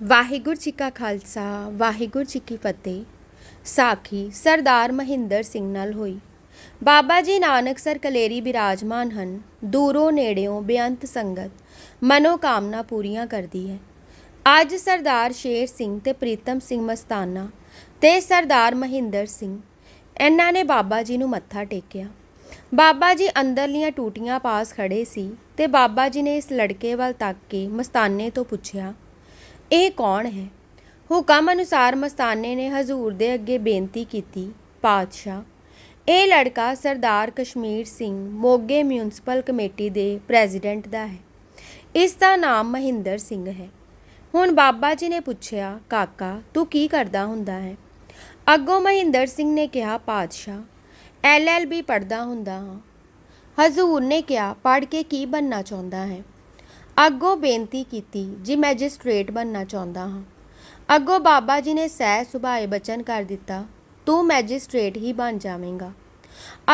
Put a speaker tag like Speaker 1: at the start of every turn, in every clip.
Speaker 1: ਵਾਹਿਗੁਰੂ ਜੀ ਕਾ ਖਾਲਸਾ, ਵਾਹਿਗੁਰੂ ਜੀ ਕੀ ਫਤਿਹ। ਸਾਖੀ ਸਰਦਾਰ ਮਹਿੰਦਰ ਸਿੰਘ ਨਾਲ ਹੋਈ। ਬਾਬਾ ਜੀ ਨਾਨਕ ਸਰ ਕਲੇਰੀ ਬਿਰਾਜਮਾਨ ਹਨ। ਦੂਰੋਂ ਨੇੜਿਓਂ ਬੇਅੰਤ ਸੰਗਤ ਮਨੋ ਕਾਮਨਾ ਪੂਰੀਆਂ ਕਰਦੀ ਹੈ। ਅੱਜ ਸਰਦਾਰ ਸ਼ੇਰ ਸਿੰਘ ਤੇ ਪ੍ਰੀਤਮ ਸਿੰਘ ਮਸਤਾਨਾ ਤੇ ਸਰਦਾਰ ਮਹਿੰਦਰ ਸਿੰਘ, ਇਹਨਾਂ ਨੇ ਬਾਬਾ ਜੀ ਨੂੰ ਮੱਥਾ ਟੇਕਿਆ। ਬਾਬਾ ਜੀ ਅੰਦਰਲੀਆਂ ਟੂਟੀਆਂ ਪਾਸ ਖੜੇ ਸੀ ਤੇ ਬਾਬਾ ਜੀ ਨੇ ਇਸ ਲੜਕੇ ਵੱਲ ਤੱਕ ਕੇ ਮਸਤਾਨੇ ਤੋਂ ਪੁੱਛਿਆ ਇਹ ਕੌਣ ਹੈ? ਹੁਕਮ ਅਨੁਸਾਰ ਮਸਤਾਨੇ ਨੇ ਹਜ਼ੂਰ ਦੇ ਅੱਗੇ ਬੇਨਤੀ ਕੀਤੀ, ਪਾਤਸ਼ਾਹ, ਇਹ ਲੜਕਾ ਸਰਦਾਰ ਕਸ਼ਮੀਰ ਸਿੰਘ ਮੋਗੇ ਮਿਊਨਿਸਪਲ ਕਮੇਟੀ ਦੇ ਪ੍ਰੈਜ਼ੀਡੈਂਟ ਦਾ ਹੈ। ਇਸ ਦਾ ਨਾਮ ਮਹਿੰਦਰ ਸਿੰਘ ਹੈ। ਹੁਣ ਬਾਬਾ ਜੀ ਨੇ ਪੁੱਛਿਆ, ਕਾਕਾ, ਤੂੰ ਕੀ ਕਰਦਾ ਹੁੰਦਾ ਹੈ? ਅੱਗੋਂ ਮਹਿੰਦਰ ਸਿੰਘ ਨੇ ਕਿਹਾ, ਪਾਤਸ਼ਾਹ ਐਲਐਲਬੀ ਪੜਦਾ ਹੁੰਦਾ ਹਾਂ। ਹਜ਼ੂਰ ਨੇ ਕਿਹਾ, ਪੜ੍ਹ ਕੇ ਕੀ ਬਣਨਾ ਚਾਹੁੰਦਾ ਹੈ? ਅੱਗੋਂ ਬੇਨਤੀ ਕੀਤੀ, ਜੀ ਮੈਜਿਸਟ੍ਰੇਟ ਬਣਨਾ ਚਾਹੁੰਦਾ ਹਾਂ। ਅੱਗੋਂ ਬਾਬਾ ਜੀ ਨੇ ਸਹਿ ਸੁਭਾਏ ਬਚਨ ਕਰ ਦਿੱਤਾ, ਤੂੰ ਮੈਜਿਸਟ੍ਰੇਟ ਹੀ ਬਣ ਜਾਵੇਂਗਾ।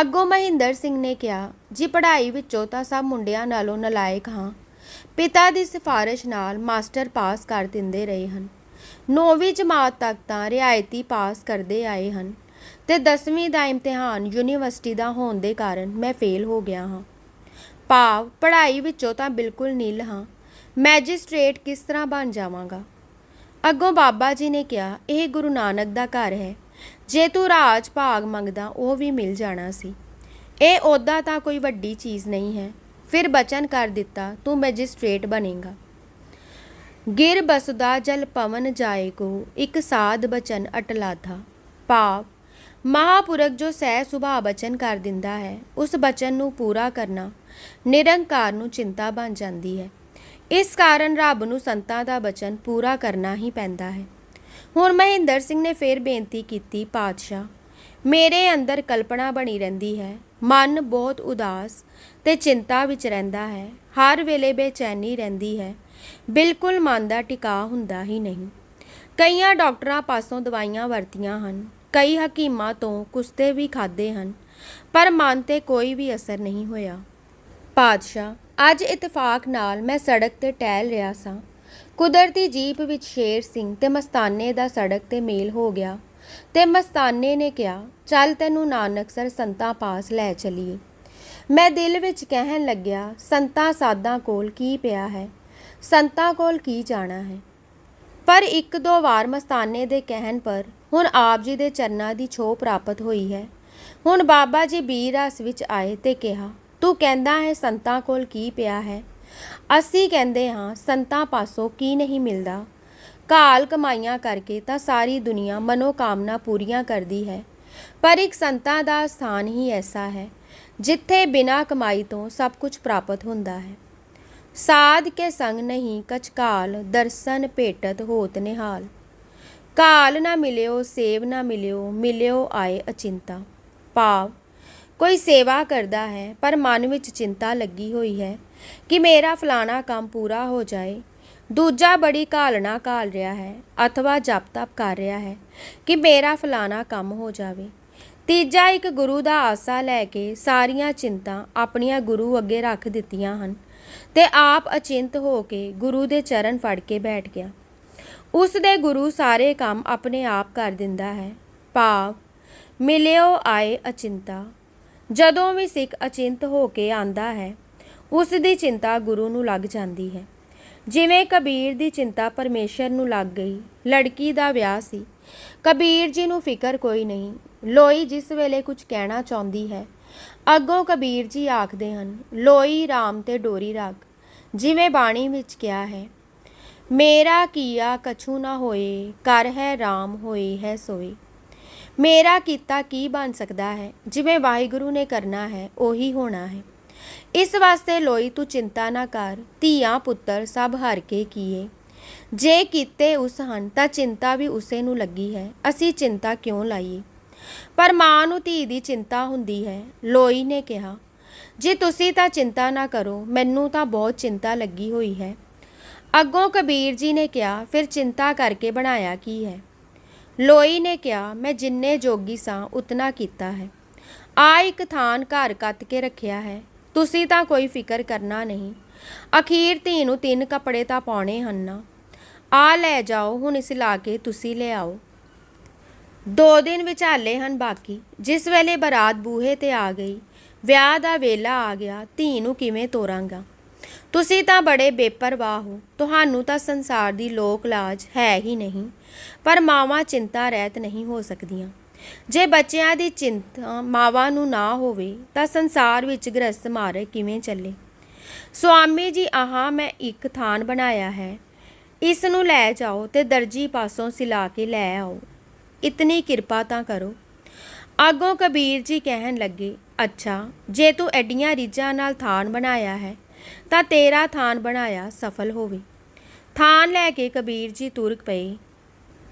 Speaker 1: ਅੱਗੋਂ ਮਹਿੰਦਰ ਸਿੰਘ ਨੇ ਕਿਹਾ, ਜੀ ਪੜ੍ਹਾਈ ਵਿੱਚੋਂ ਤਾਂ ਸਭ ਮੁੰਡਿਆਂ ਨਾਲੋਂ ਨਲਾਇਕ ਹਾਂ। ਪਿਤਾ ਦੀ ਸਿਫਾਰਿਸ਼ ਨਾਲ ਮਾਸਟਰ ਪਾਸ ਕਰ ਦਿੰਦੇ ਰਹੇ ਹਨ। ਨੌਵੀਂ ਜਮਾਤ ਤੱਕ ਤਾਂ ਰਿਆਇਤੀ ਪਾਸ ਕਰਦੇ ਆਏ ਹਨ। ਤੇ 10ਵੀਂ ਦਾ ਇਮਤਿਹਾਨ ਯੂਨੀਵਰਸਿਟੀ ਦਾ ਹੋਣ ਦੇ ਕਾਰਨ ਮੈਂ ਫੇਲ ਹੋ ਗਿਆ ਹਾਂ। ਭਾਵ ਪੜ੍ਹਾਈ ਵਿੱਚੋਂ ਤਾਂ ਬਿਲਕੁਲ ਨੀਲ ਹਾਂ। ਮੈਜਿਸਟ੍ਰੇਟ ਕਿਸ ਤਰ੍ਹਾਂ ਬਣ ਜਾਵਾਂਗਾ? ਅੱਗੋਂ ਬਾਬਾ ਜੀ ਨੇ ਕਿਹਾ, ਇਹ ਗੁਰੂ ਨਾਨਕ ਦਾ ਘਰ ਹੈ। ਜੇ ਤੂੰ ਰਾਜ ਭਾਗ ਮੰਗਦਾ, ਉਹ ਵੀ ਮਿਲ ਜਾਣਾ ਸੀ। ਇਹ ਅਹੁਦਾ ਤਾਂ ਕੋਈ ਵੱਡੀ ਚੀਜ਼ ਨਹੀਂ ਹੈ। ਫਿਰ ਬਚਨ ਕਰ ਦਿੱਤਾ, ਤੂੰ ਮੈਜਿਸਟ੍ਰੇਟ ਬਣੇਗਾ। ਗਿਰ ਬਸਦਾ ਜਲ ਪਵਨ ਜਾਏ ਕੋ, ਇੱਕ ਸਾਧ ਬਚਨ ਅਟਲਾਥਾ ਭਾਵ, ਮਹਾਪੁਰਖ ਜੋ ਸਹਿ ਸੁਭਾ ਬਚਨ ਕਰ ਦਿੰਦਾ ਹੈ, ਉਸ ਬਚਨ ਨੂੰ ਪੂਰਾ ਕਰਨਾ ਨਿਰੰਕਾਰ ਨੂੰ ਚਿੰਤਾ ਬਣ ਜਾਂਦੀ ਹੈ। ਇਸ ਕਾਰਨ ਰੱਬ ਨੂੰ ਸੰਤਾਂ ਦਾ ਬਚਨ ਪੂਰਾ ਕਰਨਾ ਹੀ ਪੈਂਦਾ ਹੈ। ਹੁਣ ਮਹਿੰਦਰ ਸਿੰਘ ਨੇ ਫੇਰ ਬੇਨਤੀ ਕੀਤੀ, ਪਾਤਸ਼ਾਹ, ਮੇਰੇ ਅੰਦਰ ਕਲਪਨਾ ਬਣੀ ਰਹਿੰਦੀ ਹੈ। ਮਨ ਬਹੁਤ ਉਦਾਸ ਤੇ ਚਿੰਤਾ ਵਿੱਚ ਰਹਿੰਦਾ ਹੈ। ਹਰ ਵੇਲੇ ਬੇਚੈਨੀ ਰਹਿੰਦੀ ਹੈ। ਬਿਲਕੁਲ ਮਨ ਦਾ ਟਿਕਾ ਹੁੰਦਾ ਹੀ ਨਹੀਂ। ਕਈਆਂ ਡਾਕਟਰਾਂ ਪਾਸੋਂ ਦਵਾਈਆਂ ਵਰਤੀਆਂ ਹਨ। ਕਈ ਹਕੀਮਾਂ ਤੋਂ ਕੁਸਤੇ ਵੀ ਖਾਦੇ ਹਨ। ਪਰ ਮਨ ਤੇ ਕੋਈ ਵੀ ਅਸਰ ਨਹੀਂ ਹੋਇਆ। ਪਾਤਸ਼ਾਹ, ਅੱਜ ਇਤਫਾਕ ਨਾਲ ਮੈਂ ਸੜਕ ਤੇ ਟਹਿਲ ਰਿਹਾ ਸਾਂ। ਕੁਦਰਤੀ ਜੀਪ ਵਿੱਚ ਸ਼ੇਰ ਸਿੰਘ ਤੇ ਮਸਤਾਨੇ ਦਾ ਸੜਕ ਤੇ ਮੇਲ ਹੋ ਗਿਆ ਤੇ ਮਸਤਾਨੇ ਨੇ ਕਿਹਾ, ਚੱਲ ਤੈਨੂੰ ਨਾਨਕਸਰ ਸੰਤਾਂ ਪਾਸ ਲੈ ਚਲੀਏ। ਮੈਂ ਦਿਲ ਵਿੱਚ ਕਹਿਣ ਲੱਗਿਆ, ਸੰਤਾਂ ਸਾਧਾਂ ਕੋਲ ਕੀ ਪਿਆ ਹੈ? ਸੰਤਾਂ ਕੋਲ ਕੀ ਜਾਣਾ ਹੈ? ਪਰ ਇੱਕ ਦੋ ਵਾਰ ਮਸਤਾਨੇ ਦੇ ਕਹਿਣ ਪਰ ਹੁਣ ਆਪ ਜੀ ਦੇ ਚਰਨਾਂ ਦੀ ਛੋਹ ਪ੍ਰਾਪਤ ਹੋਈ ਹੈ। ਹੁਣ ਬਾਬਾ ਜੀ ਬੀਰ ਰਸ ਵਿੱਚ ਆਏ ਤੇ ਕਿਹਾ ਤੂੰ ਕਹਿੰਦਾ ਹੈ ਸੰਤਾਂ ਕੋਲ ਕੀ ਪਿਆ ਹੈ? ਅਸੀਂ ਕਹਿੰਦੇ ਹਾਂ, ਸੰਤਾਂ ਪਾਸੋਂ ਕੀ ਨਹੀਂ ਮਿਲਦਾ? ਕਾਲ ਕਮਾਈਆਂ ਕਰਕੇ ਤਾਂ ਸਾਰੀ ਦੁਨੀਆ ਮਨੋਕਾਮਨਾ ਪੂਰੀਆਂ ਕਰਦੀ ਹੈ। ਪਰ ਇੱਕ ਸੰਤਾਂ ਦਾ ਸਥਾਨ ਹੀ ਐਸਾ ਹੈ, ਜਿੱਥੇ ਬਿਨਾਂ ਕਮਾਈ ਤੋਂ ਸਭ ਕੁਝ ਪ੍ਰਾਪਤ ਹੁੰਦਾ ਹੈ। ਸਾਧ ਕੇ ਸੰਗ ਨਹੀਂ ਕਚਕਾਲ ਦਰਸ਼ਨ ਭੇਟਤ ਹੋਤ ਨਿਹਾਲ। ਕਾਲ ਨਾ ਮਿਲਿਓ, ਸੇਵ ਨਾ ਮਿਲਿਓ ਮਿਲਿਓ ਆਏ ਅਚਿੰਤਾ। ਭਾਵ ਕੋਈ ਸੇਵਾ ਕਰਦਾ ਹੈ, ਪਰ ਮਨ ਵਿੱਚ ਚਿੰਤਾ ਲੱਗੀ ਹੋਈ ਹੈ ਕਿ ਮੇਰਾ ਫਲਾਣਾ ਕੰਮ ਪੂਰਾ ਹੋ ਜਾਏ। ਦੂਜਾ ਬੜੀ ਘਾਲਣਾ ਘਾਲ ਰਿਹਾ ਹੈ, ਅਥਵਾ ਜਪ ਤਪ ਕਰ ਰਿਹਾ ਹੈ ਕਿ ਮੇਰਾ ਫਲਾਣਾ ਕੰਮ ਹੋ ਜਾਵੇ। ਤੀਜਾ ਇੱਕ ਗੁਰੂ ਦਾ ਆਸਾ ਲੈ ਕੇ ਸਾਰੀਆਂ ਚਿੰਤਾ ਆਪਣੀਆਂ ਗੁਰੂ ਅੱਗੇ ਰੱਖ ਦਿੱਤੀਆਂ ਹਨ ਤੇ ਆਪ ਅਚਿੰਤ ਹੋ ਕੇ ਗੁਰੂ ਦੇ ਚਰਨ ਫੜ ਕੇ ਬੈਠ ਗਿਆ। ਉਸ ਦੇ ਗੁਰੂ ਸਾਰੇ ਕੰਮ ਆਪਣੇ ਆਪ ਕਰ ਦਿੰਦਾ ਹੈ। ਭਾਵ, ਮਿਲਿਓ ਆਏ ਅਚਿੰਤਾ। ਜਦੋਂ ਵੀ ਸਿੱਖ ਅਚਿੰਤ ਹੋ ਕੇ ਆਂਦਾ ਹੈ, ਉਸ ਦੀ ਚਿੰਤਾ ਗੁਰੂ ਨੂੰ ਲੱਗ ਜਾਂਦੀ ਹੈ। ਜਿਵੇਂ ਕਬੀਰ ਦੀ ਚਿੰਤਾ ਪਰਮੇਸ਼ਰ ਨੂੰ ਲੱਗ ਗਈ, ਲੜਕੀ ਦਾ ਵਿਆਹ ਸੀ। ਕਬੀਰ ਜੀ ਨੂੰ ਫਿਕਰ ਕੋਈ ਨਹੀਂ, ਲੋਈ ਜਿਸ ਵੇਲੇ ਕੁਝ ਕਹਿਣਾ ਚਾਹੁੰਦੀ ਹੈ, ਅੱਗੋਂ ਕਬੀਰ ਜੀ ਆਖਦੇ ਹਨ, ਲੋਈ RAM ਤੇ ਡੋਰੀ ਰਾਗ ਜਿਵੇਂ ਬਾਣੀ ਵਿੱਚ ਕਿਹਾ ਹੈ, ਮੇਰਾ ਕੀਆ ਕਛੂ ਨਾ ਹੋਏ ਕਰ ਹੈ RAM ਹੋਏ ਹੈ ਸੋਏ। ਮੇਰਾ ਕੀਤਾ ਕੀ ਬਣ ਸਕਦਾ ਹੈ? ਜਿਵੇਂ ਵਾਹਿਗੁਰੂ ਨੇ ਕਰਨਾ ਹੈ, ਉਹੀ ਹੋਣਾ ਹੈ। ਇਸ ਵਾਸਤੇ ਲੋਈ, ਤੂੰ ਚਿੰਤਾ ਨਾ ਕਰ। ਧੀਆਂ, ਪੁੱਤਰ, ਸਭ ਹਰ ਕੇ ਕੀਏ। ਜੇ ਕੀਤੇ ਉਸ ਹਨ, ਤਾਂ ਚਿੰਤਾ ਵੀ ਉਸੇ ਨੂੰ ਲੱਗੀ ਹੈ। ਅਸੀਂ ਚਿੰਤਾ ਕਿਉਂ ਲਾਈਏ? ਪਰ ਮਾਂ ਨੂੰ ਧੀ ਦੀ ਚਿੰਤਾ ਹੁੰਦੀ ਹੈ, ਲੋਈ ਨੇ ਕਿਹਾ। ਜੇ ਤੁਸੀਂ ਤਾਂ ਚਿੰਤਾ ਨਾ ਕਰੋ, ਮੈਨੂੰ ਤਾਂ ਬਹੁਤ ਚਿੰਤਾ ਲੱਗੀ ਹੋਈ ਹੈ। ਅੱਗੋਂ ਕਬੀਰ ਜੀ ਨੇ ਕਿਹਾ, ਫਿਰ ਚਿੰਤਾ ਕਰਕੇ ਬਣਾਇਆ ਕੀ ਹੈ? ਲੋਈ ਨੇ ਕਿਹਾ, ਮੈਂ ਜਿੰਨੇ ਜੋਗੀ ਸਾਂ, ਉਤਨਾ ਕੀਤਾ ਹੈ। ਆ ਇੱਕ ਥਾਨ ਘਰ ਕੱਤ ਕੇ ਰੱਖਿਆ ਹੈ। ਤੁਸੀਂ ਤਾਂ ਕੋਈ ਫਿਕਰ ਕਰਨਾ ਨਹੀਂ। ਅਖੀਰ ਧੀ ਨੂੰ ਤਿੰਨ ਕੱਪੜੇ ਤਾਂ ਪਾਉਣੇ ਹਨ ਨਾ। ਆ ਲੈ ਜਾਓ, ਹੁਣ ਇਸ ਲਾ ਕੇ ਤੁਸੀਂ ਲਿਆਓ। ਦੋ ਦਿਨ ਵਿਚਾਲੇ ਹਨ ਬਾਕੀ। ਜਿਸ ਵੇਲੇ ਬਰਾਤ ਬੂਹੇ ਤੇ ਆ ਗਈ, ਵਿਆਹ ਦਾ ਵੇਲਾ ਆ ਗਿਆ, ਧੀ ਨੂੰ ਕਿਵੇਂ ਤੋਰਾਂਗਾ? ਤੁਸੀਂ ਤਾਂ ਬੜੇ ਬੇਪਰਵਾਹ ਹੋ। ਤੁਹਾਨੂੰ ਤਾਂ ਸੰਸਾਰ ਦੀ ਲੋਕ ਲਾਜ ਹੈ ਹੀ ਨਹੀਂ, ਪਰ ਮਾਵਾਂ ਚਿੰਤਾ ਰਹਿਤ ਨਹੀਂ ਹੋ ਸਕਦੀਆਂ। ਜੇ ਬੱਚਿਆਂ ਦੀ ਚਿੰਤਾ ਮਾਵਾਂ ਨੂੰ ਨਾ ਹੋਵੇ, ਤਾਂ ਸੰਸਾਰ ਵਿੱਚ ਗ੍ਰਸਤ ਮਾਰਗ ਕਿਵੇਂ ਚੱਲੇ? ਸੁਆਮੀ ਜੀ, ਆਹਾਂ ਮੈਂ ਇੱਕ ਥਾਨ ਬਣਾਇਆ ਹੈ। ਇਸ ਨੂੰ ਲੈ ਜਾਓ ਤੇ ਦਰਜੀ ਪਾਸੋਂ ਸਿਲਾ ਕੇ ਲੈ ਆਓ। ਇਤਨੀ ਕਿਰਪਾ ਤਾਂ ਕਰੋ। ਅੱਗੋਂ ਕਬੀਰ ਜੀ ਕਹਿਣ ਲੱਗੇ, ਅੱਛਾ, ਜੇ ਤੂੰ ਐਡੀਆਂ ਰੀਝਾਂ ਨਾਲ ਥਾਨ ਬਣਾਇਆ ਹੈ ਤਾਂ ਤੇਰਾ ਥਾਨ ਬਣਾਇਆ ਸਫਲ ਹੋਵੇ। ਥਾਨ ਲੈ ਕੇ ਕਬੀਰ ਜੀ ਤੁਰ ਪਏ।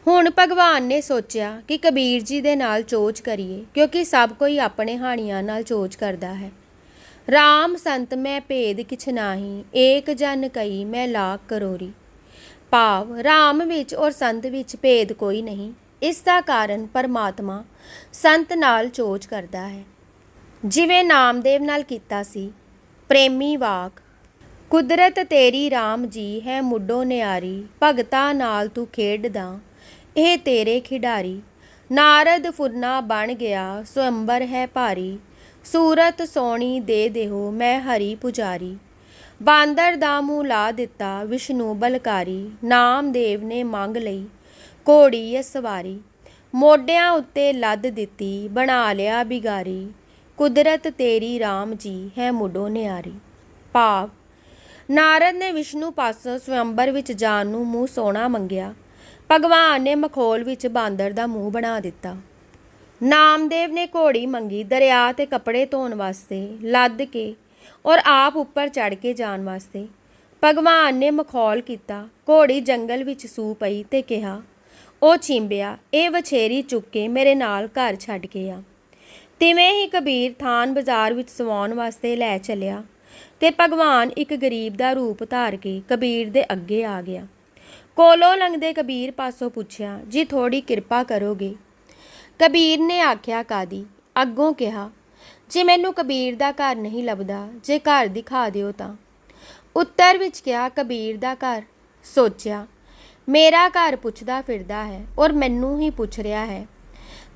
Speaker 1: ਹੁਣ ਭਗਵਾਨ ਨੇ ਸੋਚਿਆ ਕਿ ਕਬੀਰ ਜੀ ਦੇ ਨਾਲ ਚੋਚ ਕਰੀਏ, ਕਿਉਂਕਿ ਸਭ ਕੋਈ ਆਪਣੇ ਹਾਣੀਆਂ ਨਾਲ ਚੋਚ ਕਰਦਾ ਹੈ। RAM ਸੰਤ, ਮੈਂ ਭੇਦ ਕਿਛ ਨਾਹੀ, ਏਕ ਜਨ ਕਈ, ਮੈਂ ਲਾਖ ਕਰੋਰੀ। ਭਾਵ RAM ਵਿੱਚ ਔਰ ਸੰਤ ਵਿੱਚ ਭੇਦ ਕੋਈ ਨਹੀਂ। ਇਸ ਦਾ ਕਾਰਨ ਪਰਮਾਤਮਾ ਸੰਤ ਨਾਲ ਚੋਚ ਕਰਦਾ ਹੈ। ਜਿਵੇਂ ਨਾਮਦੇਵ ਨਾਲ ਕੀਤਾ ਸੀ ਪ੍ਰੇਮੀ ਵਾਕ। ਕੁਦਰਤ ਤੇਰੀ RAM ਜੀ ਹੈ ਮੁੱਢੋਂ ਨਿਆਰੀ, ਭਗਤਾ ਨਾਲ ਤੂੰ ਖੇਡਦਾ, ਇਹ ਤੇਰੇ ਖਿਡਾਰੀ। ਨਾਰਦ ਫੁਰਨਾ ਬਣ ਗਿਆ, ਸਵੰਬਰ ਹੈ ਭਾਰੀ। ਸੂਰਤ ਸੋਣੀ ਦੇ ਦੇਹੋ, ਮੈਂ ਹਰੀ ਪੁਜਾਰੀ। ਬਾਂਦਰ ਦਾ ਮੂੰਹ ਲਾ ਦਿੱਤਾ, ਵਿਸ਼ਨੂੰ ਬਲਕਾਰੀ। ਨਾਮਦੇਵ ਨੇ ਮੰਗ ਲਈ, ਘੋੜੀ ਇਹ ਸਵਾਰੀ। ਮੋਢਿਆਂ ਉੱਤੇ ਲੱਦ ਦਿੱਤੀ, ਬਣਾ ਲਿਆ ਬਿਗਾਰੀ। ਕੁਦਰਤ ਤੇਰੀ RAM ਜੀ ਹੈ ਮੁੱਢੋਂ ਨਿਆਰੀ। ਭਾਵ, ਨਾਰਦ ਨੇ ਵਿਸ਼ਨੂੰ ਪਾਸੋਂ ਸਵੰਬਰ ਵਿੱਚ ਜਾਣ ਨੂੰ ਮੂੰਹ ਸੋਹਣਾ ਮੰਗਿਆ। ਭਗਵਾਨ ਨੇ ਮਖੌਲ ਵਿੱਚ ਬਾਂਦਰ ਦਾ ਮੂੰਹ ਬਣਾ ਦਿੱਤਾ। ਨਾਮਦੇਵ ਨੇ ਘੋੜੀ ਮੰਗੀ ਦਰਿਆ ਤੇ ਕੱਪੜੇ ਧੋਣ ਵਾਸਤੇ, ਲੱਦ ਕੇ ਔਰ ਆਪ ਉੱਪਰ ਚੜ ਕੇ ਜਾਣ ਵਾਸਤੇ। ਭਗਵਾਨ ਨੇ ਮਖੌਲ ਕੀਤਾ, ਘੋੜੀ ਜੰਗਲ ਵਿੱਚ ਸੂ ਪਈ ਤੇ ਕਿਹਾ, ਉਹ ਚਿੰਬਿਆ, ਇਹ ਵਛੇਰੀ ਚੁੱਕ ਕੇ ਮੇਰੇ ਨਾਲ ਘਰ ਛੱਡ ਕੇ ਆ। ਤਿਵੇਂ ਹੀ ਕਬੀਰ ਥਾਨ ਬਾਜ਼ਾਰ ਵਿੱਚ ਸਵਾਉਣ ਵਾਸਤੇ ਲੈ ਚੱਲਿਆ ਤੇ ਭਗਵਾਨ ਇੱਕ ਗਰੀਬ ਦਾ ਰੂਪ ਧਾਰ ਕੇ ਕਬੀਰ ਦੇ ਅੱਗੇ ਆ ਗਿਆ। ਕੋਲੋਂ ਲੰਘਦੇ ਕਬੀਰ ਪਾਸੋਂ ਪੁੱਛਿਆ, ਜੀ ਥੋੜੀ ਕਿਰਪਾ ਕਰੋਗੇ? ਕਬੀਰ ਨੇ ਆਖਿਆ, ਕਾਦੀ? ਅੱਗੋਂ ਕਿਹਾ, ਜੇ ਮੈਨੂੰ ਕਬੀਰ ਦਾ ਘਰ ਨਹੀਂ ਲੱਭਦਾ, ਜੇ ਘਰ ਦਿਖਾ ਦਿਓ ਤਾਂ। ਉੱਤਰ ਵਿੱਚ ਕਿਹਾ, ਕਬੀਰ ਦਾ ਘਰ? ਸੋਚਿਆ, ਮੇਰਾ ਘਰ ਪੁੱਛਦਾ ਫਿਰਦਾ ਹੈ ਔਰ ਮੈਨੂੰ ਹੀ ਪੁੱਛ ਰਿਹਾ ਹੈ।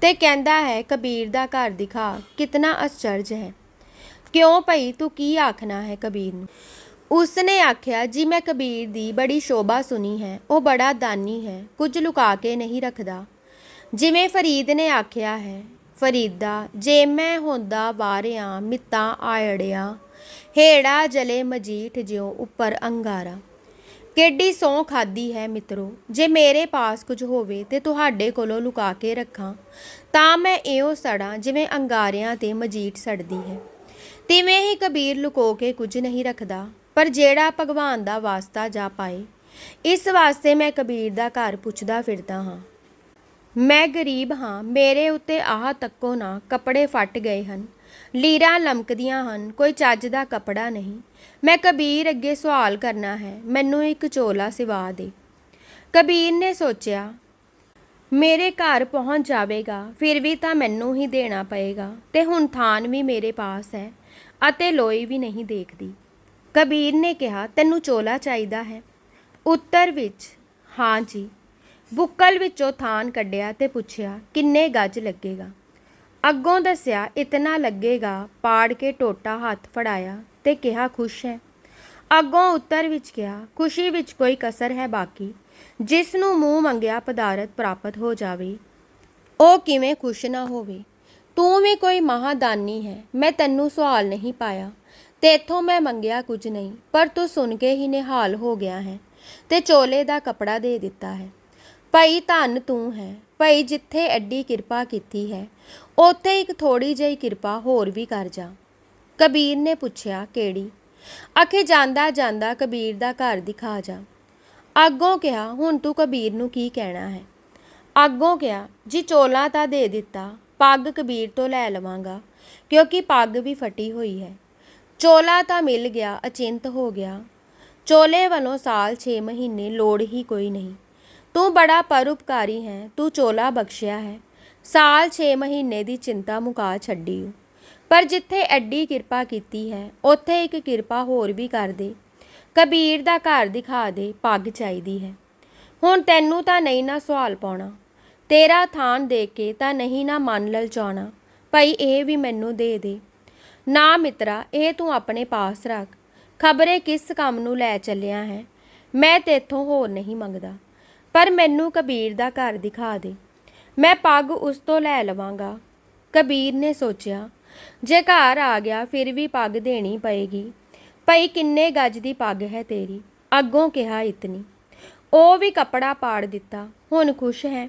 Speaker 1: ਤੇ ਕਹਿੰਦਾ ਹੈ, ਕਬੀਰ ਦਾ ਘਰ ਦਿਖਾ, ਕਿਤਨਾ ਅਚਰਜ ਹੈ। ਕਿਉਂ ਭਈ ਤੂੰ ਕੀ ਆਖਣਾ ਹੈ ਕਬੀਰ ਨੂੰ? ਉਸ ਨੇ ਆਖਿਆ, ਜੀ ਮੈਂ ਕਬੀਰ ਦੀ ਬੜੀ ਸ਼ੋਭਾ ਸੁਣੀ ਹੈ, ਉਹ ਬੜਾ ਦਾਨੀ ਹੈ, ਕੁਝ ਲੁਕਾ ਕੇ ਨਹੀਂ ਰੱਖਦਾ। ਜਿਵੇਂ ਫਰੀਦ ਨੇ ਆਖਿਆ ਹੈ, ਫਰੀਦਾ, ਜੇ ਮੈਂ ਹੁੰਦਾ ਵਾਰਿਆ ਮਿੱਤਾਂ ਆੜਿਆ, ਹੇੜਾ ਜਲੇ ਮਜੀਠ ਜਿਉ ਉੱਪਰ ਅੰਗਾਰਾ। ਕਿੱਡੀ ਸਹੁੰ ਖਾਦੀ ਹੈ ਮਿੱਤਰੋ। ਜੇ ਮੇਰੇ ਪਾਸ ਕੁਝ ਹੋਵੇ ਤੇ ਤੁਹਾਡੇ ਕੋਲੋਂ ਲੁਕਾ ਕੇ ਰੱਖਾਂ, ਤਾਂ ਮੈਂ ਇਉਂ ਸੜਾਂ ਜਿਵੇਂ ਅੰਗਾਰਿਆਂ ਤੇ ਮਜੀਠ ਸੜਦੀ ਹੈ। ਤਿਵੇਂ ਹੀ ਕਬੀਰ ਲੁਕੋ ਕੇ ਕੁਝ ਨਹੀਂ ਰੱਖਦਾ, ਪਰ ਜਿਹੜਾ ਭਗਵਾਨ ਦਾ ਵਾਸਤਾ ਜਾ ਪਾਏ, ਇਸ ਵਾਸਤੇ ਮੈਂ ਕਬੀਰ ਦਾ ਘਰ ਪੁੱਛਦਾ ਫਿਰਦਾ ਹਾਂ। ਮੈਂ ਗਰੀਬ ਹਾਂ, ਮੇਰੇ ਉੱਤੇ ਆਹ ਤੱਕੋ ਨਾ ਕੱਪੜੇ ਫਟ ਗਏ ਹਨ। ਲੀਰਾਂ ਲਮਕਦੀਆਂ ਹਨ, ਕੋਈ ਚੱਜ ਦਾ ਕੱਪੜਾ ਨਹੀਂ। ਮੈਂ ਕਬੀਰ ਅੱਗੇ ਸਵਾਲ ਕਰਨਾ ਹੈ, ਮੈਨੂੰ ਇੱਕ ਚੋਲਾ ਸਿਵਾ ਦੇ। ਕਬੀਰ ਨੇ ਸੋਚਿਆ, ਮੇਰੇ ਘਰ ਪਹੁੰਚ ਜਾਵੇਗਾ, ਫਿਰ ਵੀ ਤਾਂ ਮੈਨੂੰ ਹੀ ਦੇਣਾ ਪਏਗਾ, ਤੇ ਹੁਣ ਥਾਨ ਵੀ ਮੇਰੇ ਪਾਸ ਹੈ, ਅਤੇ ਲੋਈ ਵੀ ਨਹੀਂ ਦੇਖਦੀ। ਕਬੀਰ ਨੇ ਕਿਹਾ, ਤੈਨੂੰ ਚੋਲਾ ਚਾਹੀਦਾ ਹੈ? ਉੱਤਰ ਵਿੱਚ, ਹਾਂ ਜੀ। ਬੁੱਕਲ ਵਿੱਚੋਂ ਥਾਨ ਕੱਢਿਆ ਤੇ ਪੁੱਛਿਆ, ਕਿੰਨੇ ਗੱਜ ਲੱਗੇਗਾ? ਅੱਗੋਂ ਦੱਸਿਆ, ਇਤਨਾ ਲੱਗੇਗਾ, ਪਾੜ ਕੇ ਟੋਟਾ ਹੱਥ ਫੜਾਇਆ ਤੇ ਕਿਹਾ, ਖੁਸ਼ ਹੈ। ਅੱਗੋਂ ਉੱਤਰ ਵਿੱਚ ਕਿਹਾ, ਖੁਸ਼ੀ ਵਿੱਚ ਕੋਈ ਕਸਰ ਹੈ ਬਾਕੀ। ਜਿਸ ਨੂੰ ਮੂੰਹ ਮੰਗਿਆ ਪਦਾਰਥ ਪ੍ਰਾਪਤ ਹੋ ਜਾਵੇ, ਉਹ ਕਿਵੇਂ ਖੁਸ਼ ਨਾ ਹੋਵੇ। ਤੂੰ ਵੀ ਕੋਈ ਮਹਾਦਾਨੀ ਹੈ, ਮੈਂ ਤੈਨੂੰ ਸਵਾਲ ਨਹੀਂ ਪਾਇਆ। ਤੇਥੋਂ ਮੈਂ ਮੰਗਿਆ ਕੁਝ ਨਹੀਂ, ਪਰ ਤੂੰ ਸੁਣ ਕੇ ਹੀ ਨਿਹਾਲ ਹੋ ਗਿਆ ਹੈ ਤੇ ਚੋਲੇ ਦਾ ਕਪੜਾ ਦੇ ਦਿੱਤਾ ਹੈ। ਭਈ ਧੰਨ ਤੂੰ ਹੈ ਭਈ ਜਿੱਥੇ ਐਡੀ ਕਿਰਪਾ ਕੀਤੀ ਹੈ, ਉੱਥੇ ਇੱਕ ਥੋੜੀ ਜਿਹੀ ਕਿਰਪਾ ਹੋਰ ਵੀ ਕਰ ਜਾ। ਕਬੀਰ ਨੇ ਪੁੱਛਿਆ, ਕਿਹੜੀ? ਅਖੇ ਜਾਂਦਾ ਜਾਂਦਾ ਕਬੀਰ ਦਾ ਘਰ ਦਿਖਾ ਜਾ। ਅੱਗੋਂ ਕਿਹਾ, ਹੁਣ ਤੂੰ ਕਬੀਰ ਨੂੰ ਕੀ ਕਹਿਣਾ ਹੈ? ਅੱਗੋਂ ਕਿਹਾ, ਜੀ ਚੋਲਾ ਤਾਂ ਦੇ ਦਿੱਤਾ, ਪੱਗ ਕਬੀਰ ਤੋਂ ਲੈ ਲਵਾਂਗਾ, ਕਿਉਂਕਿ ਪੱਗ ਵੀ ਫਟੀ ਹੋਈ ਹੈ। ਚੋਲਾ ਤਾਂ ਮਿਲ ਗਿਆ, ਅਚਿੰਤ ਹੋ ਗਿਆ। ਚੋਲੇ ਵੱਲੋਂ ਸਾਲ 6 ਮਹੀਨੇ ਲੋੜ ਹੀ ਕੋਈ ਨਹੀਂ। ਤੂੰ ਬੜਾ ਪਰਉਪਕਾਰੀ ਹੈ, ਤੂੰ ਚੋਲਾ ਬਖਸ਼ਿਆ ਹੈ। ਸਾਲ 6 ਮਹੀਨੇ ਦੀ ਚਿੰਤਾ ਮੁਕਾ ਛੱਡੀ ਪਰ ਜਿੱਥੇ ਐਡੀ ਕਿਰਪਾ ਕੀਤੀ ਹੈ, ਉੱਥੇ ਇੱਕ ਕਿਰਪਾ ਹੋਰ ਵੀ ਕਰ ਦੇ। ਕਬੀਰ ਦਾ ਘਰ ਦਿਖਾ ਦੇ, ਪੱਗ ਚਾਹੀਦੀ ਹੈ। ਹੁਣ ਤੈਨੂੰ ਤਾਂ ਨਹੀਂ ਨਾ ਸਵਾਲ ਪਾਉਣਾ। ਤੇਰਾ ਥਾਨ ਦੇ ਕੇ ਤਾਂ ਨਹੀਂ ਨਾ ਮਨ ਲਲਚਾਉਣਾ। ਭਾਈ ਇਹ ਵੀ ਮੈਨੂੰ ਦੇ ਦੇ। ਨਾ ਮਿੱਤਰਾ, ਇਹ ਤੂੰ ਆਪਣੇ ਪਾਸ ਰੱਖ। ਖਬਰੇ ਕਿਸ ਕੰਮ ਨੂੰ ਲੈ ਚੱਲਿਆ ਹੈ? ਮੈਂ ਤੇਥੋਂ ਹੋਰ ਨਹੀਂ ਮੰਗਦਾ। ਪਰ ਮੈਨੂੰ ਕਬੀਰ ਦਾ ਘਰ ਦਿਖਾ ਦੇ। ਮੈਂ ਪੱਗ ਉਸ ਤੋਂ ਲੈ ਲਵਾਂਗਾ। ਕਬੀਰ ਨੇ ਸੋਚਿਆ, ਜੇ ਘਰ ਆ ਗਿਆ ਫਿਰ ਵੀ ਪੱਗ ਦੇਣੀ ਪਏਗੀ। ਭਈ ਕਿੰਨੇ ਗੱਜ ਦੀ ਪੱਗ ਹੈ ਤੇਰੀ? ਅੱਗੋਂ ਕਿਹਾ ਇਤਨੀ। ਉਹ ਵੀ ਕੱਪੜਾ ਪਾੜ ਦਿੱਤਾ। ਹੁਣ ਖੁਸ਼ ਹੈ।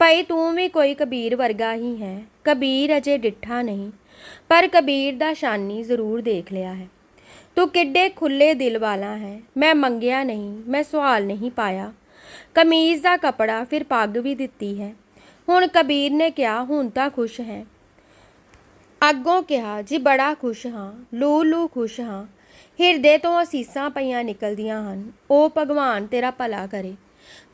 Speaker 1: ਭਈ ਤੂੰ ਵੀ ਕੋਈ ਕਬੀਰ ਵਰਗਾ ਹੀ ਹੈ। ਕਬੀਰ ਅਜੇ ਡਿੱਠਾ ਨਹੀਂ, ਪਰ ਕਬੀਰ ਦਾ ਸ਼ਾਨੀ ਜ਼ਰੂਰ ਦੇਖ ਲਿਆ ਹੈ। ਤੂੰ ਕਿੱਡੇ ਖੁੱਲੇ ਦਿਲ ਵਾਲਾ ਹੈ। ਮੈਂ ਮੰਗਿਆ ਨਹੀਂ, ਮੈਂ ਸਵਾਲ ਨਹੀਂ ਪਾਇਆ। ਕਮੀਜ਼ ਦਾ ਕਪੜਾ ਫਿਰ ਪੱਗ ਵੀ ਦਿੱਤੀ ਹੈ। ਹੁਣ ਕਬੀਰ ਨੇ ਕਿਹਾ, ਹੁਣ ਤਾਂ ਖੁਸ਼ ਹੈ। ਅੱਗੋਂ ਕਿਹਾ, ਜੀ ਬੜਾ ਖੁਸ਼ ਹਾਂ ਲੂ ਲੂ ਖੁਸ਼ ਹਾਂ। ਹਿਰਦੇ ਤੋਂ ਅਸੀਸਾਂ ਪਈਆਂ ਨਿਕਲਦੀਆਂ ਹਨ। ਉਹ ਭਗਵਾਨ ਤੇਰਾ ਭਲਾ ਕਰੇ।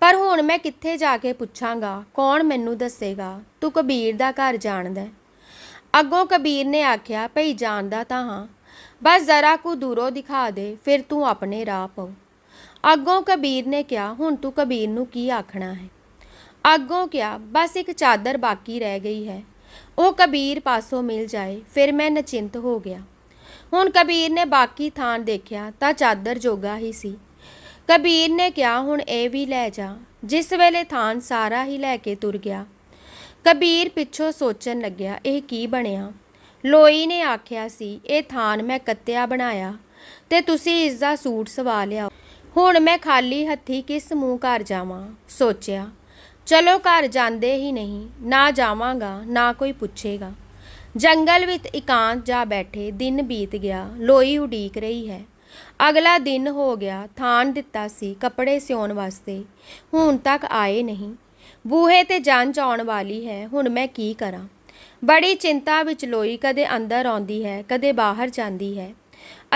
Speaker 1: ਪਰ ਹੁਣ ਮੈਂ ਕਿੱਥੇ ਜਾ ਕੇ ਪੁੱਛਾਂਗਾ? ਕੌਣ ਮੈਨੂੰ ਦੱਸੇਗਾ? ਤੂੰ ਕਬੀਰ ਦਾ ਘਰ ਜਾਣਦਾ ਅੱਗੋਂ ਕਬੀਰ ਨੇ ਆਖਿਆ, ਭਈ ਜਾਣਦਾ ਤਾਂ ਹਾਂ। ਬਸ ਜ਼ਰਾ ਕੁ ਦੂਰੋਂ ਦਿਖਾ ਦੇ, ਫਿਰ ਤੂੰ ਆਪਣੇ ਰਾਹ ਪਉ ਅੱਗੋਂ ਕਬੀਰ ਨੇ ਕਿਹਾ, ਹੁਣ ਤੂੰ ਕਬੀਰ ਨੂੰ ਕੀ ਆਖਣਾ ਹੈ? ਅੱਗੋਂ ਕਿਹਾ, ਬਸ ਇੱਕ ਚਾਦਰ ਬਾਕੀ ਰਹਿ ਗਈ ਹੈ। ਉਹ ਕਬੀਰ ਪਾਸੋਂ ਮਿਲ ਜਾਏ, ਫਿਰ ਮੈਂ ਨਚਿੰਤ ਹੋ ਗਿਆ। ਹੁਣ ਕਬੀਰ ਨੇ ਬਾਕੀ ਥਾਂ ਦੇਖਿਆ ਤਾਂ ਚਾਦਰ ਜੋਗਾ ਹੀ ਸੀ। ਕਬੀਰ ਨੇ ਕਿਹਾ, ਹੁਣ ਇਹ ਵੀ ਲੈ ਜਾ। ਜਿਸ ਵੇਲੇ ਥਾਂ ਸਾਰਾ ਹੀ ਲੈ ਕੇ ਤੁਰ ਗਿਆ। ਕਬੀਰ ਪਿੱਛੋਂ ਸੋਚਣ ਲੱਗਿਆ, ਇਹ ਕੀ ਬਣਿਆ? ਲੋਈ ਨੇ ਆਖਿਆ ਸੀ, ਇਹ ਥਾਨ ਮੈਂ ਕੱਤਿਆ ਬਣਾਇਆ ਤੇ ਤੁਸੀਂ ਇਸ ਦਾ ਸੂਟ ਸਵਾ ਲਿਆਓ। ਹੁਣ ਮੈਂ ਖਾਲੀ ਹੱਥੀ ਕਿਸ ਮੂੰਹ ਘਰ ਜਾਵਾਂ? ਸੋਚਿਆ, ਚਲੋ ਘਰ ਜਾਂਦੇ ਹੀ ਨਹੀਂ, ਨਾ ਜਾਵਾਂਗਾ, ਨਾ ਕੋਈ ਪੁੱਛੇਗਾ। ਜੰਗਲ ਵਿੱਚ ਇਕਾਂਤ ਜਾ ਬੈਠੇ, ਦਿਨ ਬੀਤ ਗਿਆ, ਲੋਈ ਉਡੀਕ ਰਹੀ ਹੈ। ਅਗਲਾ ਦਿਨ ਹੋ ਗਿਆ, ਥਾਨ ਦਿੱਤਾ ਸੀ ਕੱਪੜੇ ਸਿਉਣ ਵਾਸਤੇ। ਹੁਣ ਤੱਕ ਆਏ ਨਹੀਂ। ਬੂਹੇ ਤੇ ਜਾਂਚ ਆਉਣ ਵਾਲੀ ਹੈ, ਹੁਣ ਮੈਂ ਕੀ ਕਰਾਂ? ਬੜੀ ਚਿੰਤਾ ਵਿੱਚ ਲੋਈ ਕਦੇ ਅੰਦਰ ਆਉਂਦੀ ਹੈ, ਕਦੇ ਬਾਹਰ ਜਾਂਦੀ ਹੈ।